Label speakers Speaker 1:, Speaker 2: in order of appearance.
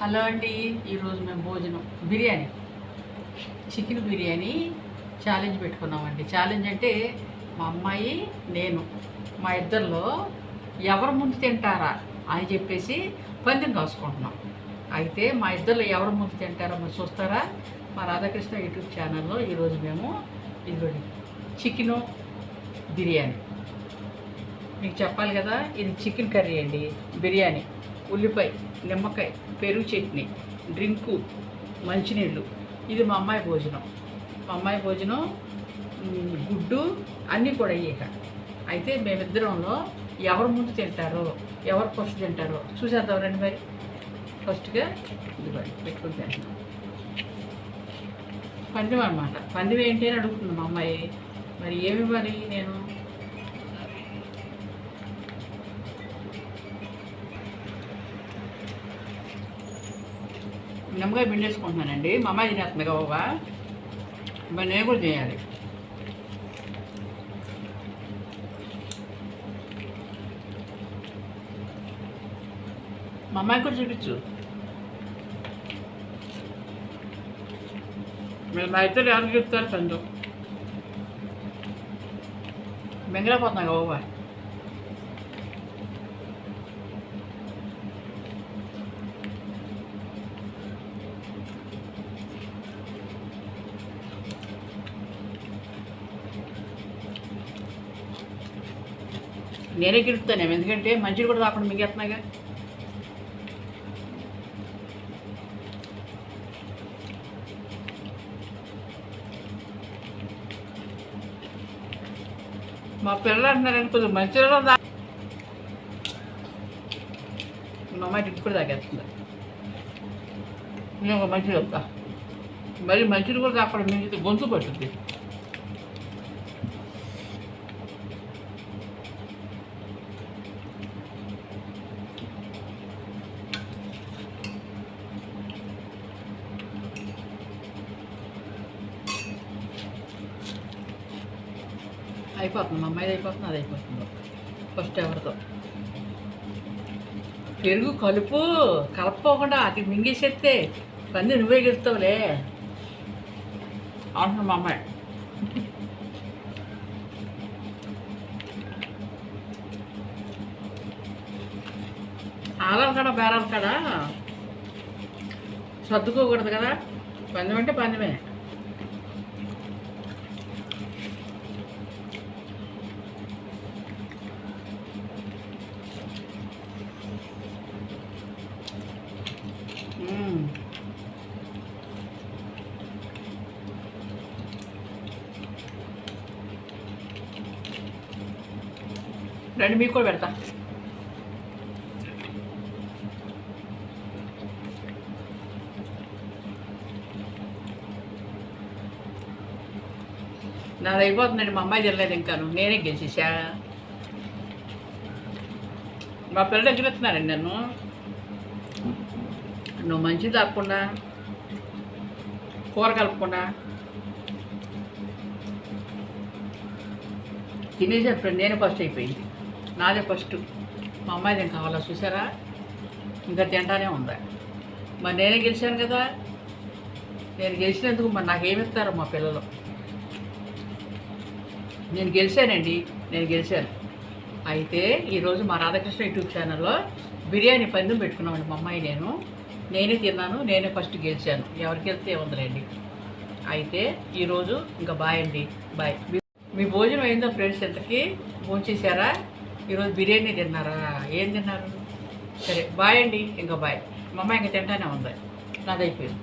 Speaker 1: Hello అండి ఈరోజు మేము భోజనం బిర్యానీ. చికెన్ బిర్యానీ ఛాలెంజ్ పెట్టుకున్నామండి. ఛాలెంజ్ అంటే మా అమ్మాయి నేను మా ఇద్దరిలో ఎవరు ముందు తింటారా అని చెప్పేసి పందెం కాసుకుంటున్నాం. అయితే మా ఇద్దరిలో ఎవరు ముందు తింటారో మీరు చూస్తారా? మా రాధాకృష్ణ యూట్యూబ్ ఛానల్లో ఈరోజు మేము ఇదిగోండి చికెను బిర్యానీ. మీకు చెప్పాలి కదా ఇది చికెన్ కర్రీ అండి బిర్యానీ ఉల్లిపాయ నిమ్మకాయ పెరుగు చట్నీ డ్రింకు మంచినీళ్ళు. ఇది మా అమ్మాయి భోజనం. మా అమ్మాయి భోజనం గుడ్డు అన్నీ కూడా అయ్యాక. అయితే మేమిద్దరంలో ఎవరు ముందు తింటారో ఎవరు ఫస్ట్ తింటారో చూసేద్దాం రండి మరి. ఫస్ట్గా ఇదిగోండి పెట్టుకుంటాను పందెం అనమాట పందెం ఏంటి అని అడుగుతుంది మా అమ్మాయి. మరి ఏమి ఇవ్వాలి నేను? నిమ్మకాయ పిండేసుకుంటున్నానండి మా అమ్మాయి తినేస్తుంది గవ్వగా మరి నేను కూడా చేయాలి. మా అమ్మాయి కూడా చూపించు. మీరు మా ఇద్దరు ఎవరికి చెప్తారు సందు మింగలేకపోతున్నా గవ్వ నేనే గెలుపుతాను ఎందుకంటే మంచిది కూడా రాకుండా మింగేస్తున్నాగా మా పిల్లలు అంటున్నారని కొంచెం మంచిలో దా మా అమ్మాయి ఇటు కూడా తాగేస్తుంది. నేను ఒక మంచిది వస్తా మరి మంచిది కూడా తాపడం మింగితే గొంతు పట్టుద్ది. అయిపోతుంది మా అమ్మాయిది అయిపోతుంది అది అయిపోతుంది. ఫస్ట్ ఎవరితో పెరుగు కలుపు కలపకుండా అది మింగేసేస్తే పంది నువ్వే గెలుస్తావులే అంటున్నా మా అమ్మాయి. ఆలాలు కాడ బేరాల కాడ సర్దుకోకూడదు కదా? పందెం అంటే పందెమే మ్మ్. రండి మీకు కూడా పెడతా. నాది అయిపోతుందండి మా అమ్మాయి తినలేదు ఇంకాను. నేనే గెలిచేసా. మా పిల్లలు ఎగ్గురెత్తున్నారండి నన్ను. నువ్వు మంచిది తాకుండా కూర కలపకుండా తినేసేప్పుడు నేనే ఫస్ట్ అయిపోయింది. నాదే ఫస్ట్. మా అమ్మాయి ఏం కావాలా చూసారా? ఇంకా తింటానే ఉందా. మరి నేనే గెలిచాను కదా. నేను గెలిచినందుకు మరి నాకేమిస్తారు మా పిల్లలు? నేను గెలిచానండి నేను గెలిచాను. అయితే ఈరోజు మా రాధాకృష్ణ యూట్యూబ్ ఛానల్లో బిర్యానీ పందెం పెట్టుకున్నామండి మా అమ్మాయి నేను. నేనే తిన్నాను నేనే ఫస్ట్ గెలిచాను. ఎవరికి వెళ్తే ఉందిలేండి అయితే ఈరోజు ఇంకా బాయ్ అండి. బాయ్. మీ- మీ భోజనం అయిందో ఫ్రెండ్స్ ఎంతకి భోంచేశారా? ఈరోజు బిర్యానీ తిన్నారా? ఏం తిన్నారు? సరే బాయ్ అండి. ఇంకా బాయ్. మా అమ్మాయి ఇంకా తింటానే ఉంది. నాదైపోయింది.